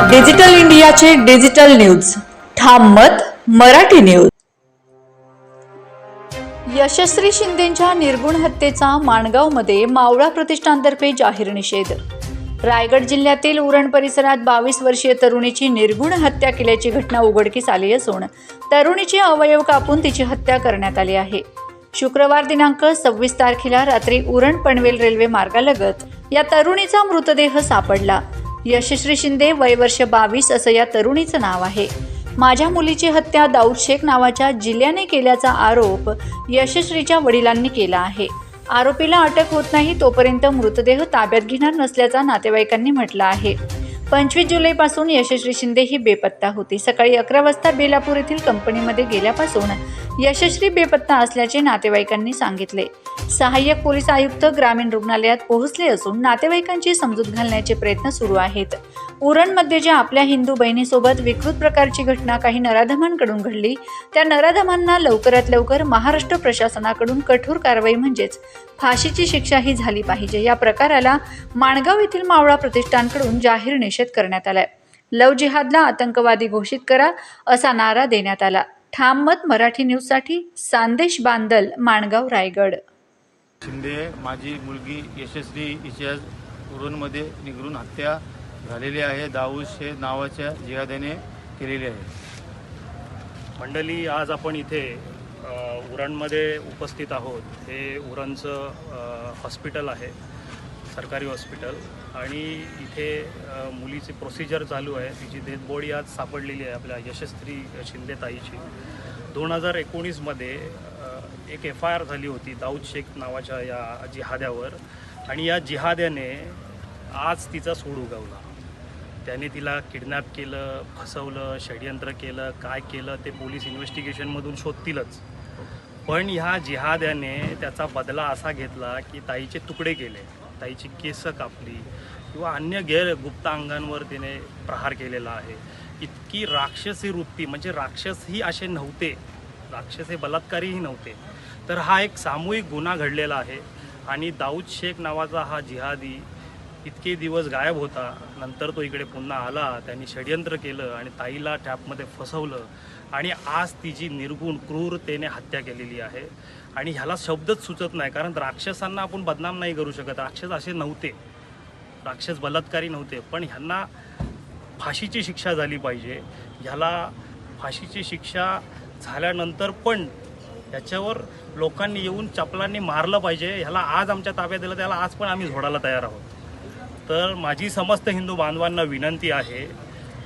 Digital इंडियाचे digital news. ठाम मत मराठी न्यूज. यशस्वी शिंदेच्या निर्गुण हत्येचा माणगावमध्ये मावळा प्रतिष्ठानतर्फे जाहीर निषेध. रायगड जिल्ह्यातील उरण परिसरात बावीस वर्षीय तरुणीची निर्गुण हत्या केल्याची घटना उघडकीस आली असून तरुणीचे अवयव कापून तिची हत्या करण्यात आली आहे. शुक्रवार दिनांक सव्वीस तारखेला रात्री उरण पनवेल रेल्वे मार्गालगत या तरुणीचा मृतदेह सापडला. यशस्वी शिंदे वय वर्ष बावीस असं या तरुणीचं नाव आहे. माझ्या मुलीची हत्या दाऊद शेख नावाच्या जिल्ह्याने केल्याचा आरोप यशस्वीच्या वडिलांनी केला आहे. आरोपीला अटक होत नाही तोपर्यंत मृतदेह ताब्यात घेणार नसल्याचा नातेवाईकांनी म्हटलं आहे. पंचवीस जुलैपासून यशस्वी शिंदे ही बेपत्ता होती. सकाळी अकरा वाजता बेलापूर येथील कंपनीमध्ये गेल्यापासून यशस्वी बेपत्ता असल्याचे नातेवाईकांनी सांगितले. सहाय्यक पोलीस आयुक्त ग्रामीण रुग्णालयात पोहोचले असून नातेवाईकांची समजूत घालण्याचे प्रयत्न सुरू आहेत. उरणमध्ये ज्या आपल्या हिंदू बहिणीसोबत विकृत प्रकारची घटना काही नराधमांकडून घडली त्या नराधमांना लवकरात लवकर महाराष्ट्र प्रशासनाकडून कठोर कारवाई म्हणजेच फाशीची शिक्षा ही झाली पाहिजे या प्रकाराला माणगाव येथील मावळा प्रतिष्ठानकडून जाहीर निषेध करण्यात आलाय. लव जिहादला आतंकवादी घोषित करा असा नारा देण्यात आला. ठाम मत मराठी न्यूजसाठी सांदेश बांदल माणगाव रायगड. शिंदे माझी मुलगी यशस्वी हिच्या उरणमध्ये निगरून हत्या झालेली आहे. दाऊद शेख नावाच्या जिहाद्याने केलेली आहे. मंडळी आज आपण इथे उरणमध्ये उपस्थित आहोत. हे उरणचं हॉस्पिटल आहे. सरकारी हॉस्पिटल आणि इथे मुलीची प्रोसिजर चालू आहे. तिची डेथ बॉडी आज सापडलेली आहे आपल्या यशस्वी शिंदे ताईची. दोन हजार एकोणीसमध्ये एक एफ आय आर झाली होती दाऊद शेख नावाच्या या जिहाद्यावर. आणि या जिहाद्याने आज तिचा सूड उगवला. त्याने तिला किडनॅप केलं फसवलं षडयंत्र केलं काय केलं ते पोलीस इन्व्हेस्टिगेशनमधून शोधतीलच. पण ह्या जिहाद्याने त्याचा बदला असा घेतला की ताईचे तुकडे केले. ताईची केस कापली किंवा अन्य गैर गुप्त अंगांवर तिने प्रहार केलेला आहे. इतकी राक्षसी वृत्ती म्हणजे राक्षसही असे नव्हते राक्षस हे बलात्कारीही नव्हते तर हा एक सामूहिक गुन्हा घडलेला आहे आणि दाऊद शेख नावाचा हा जिहादी इतके दिवस गायब होता. नंतर तो इकडे पुन्हा आला त्यांनी षडयंत्र केलं आणि ताईला टॅपमध्ये फसवलं. आणि आज तिची निर्गुण क्रूरतेने हत्या केलेली आहे. आणि ह्याला शब्दच सुचत नाही कारण राक्षसांना आपण बदनाम नाही करू शकत. राक्षस असे नव्हते. राक्षस बलात्कारी नव्हते पण ह्यांना फाशीची शिक्षा झाली पाहिजे. ह्याला फाशीची शिक्षा झाल्यानंतर पण याच्यावर लोकांनी येऊन चपलांनी मारलं पाहिजे. ह्याला आज आमच्या ताब्यात दिलं त्याला आज पण आम्ही झोडायला तयार आहोत. तर माझी समस्त हिंदू बांधवांना विनंती आहे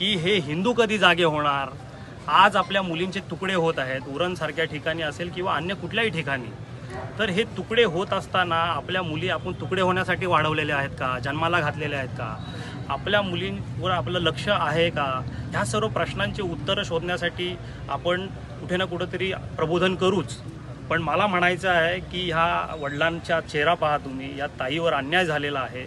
की हे हिंदू कधी जागे होणार? आज आपल्या मुलींचे तुकडे होत आहेत उरणसारख्या ठिकाणी असेल किंवा अन्य कुठल्याही ठिकाणी. तर हे तुकडे होत असताना आपल्या मुली आपण तुकडे होण्यासाठी वाढवलेले आहेत का? जन्माला घातलेले आहेत का? आपल्या मुलींवर आपलं लक्ष आहे का? ह्या सर्व प्रश्नांची उत्तरं शोधण्यासाठी आपण कुठे ना कुठंतरी प्रबोधन करूच. पण मला म्हणायचं आहे की ह्या वडिलांचा चेहरा पहा तुम्ही या ताईवर अन्याय झालेला आहे.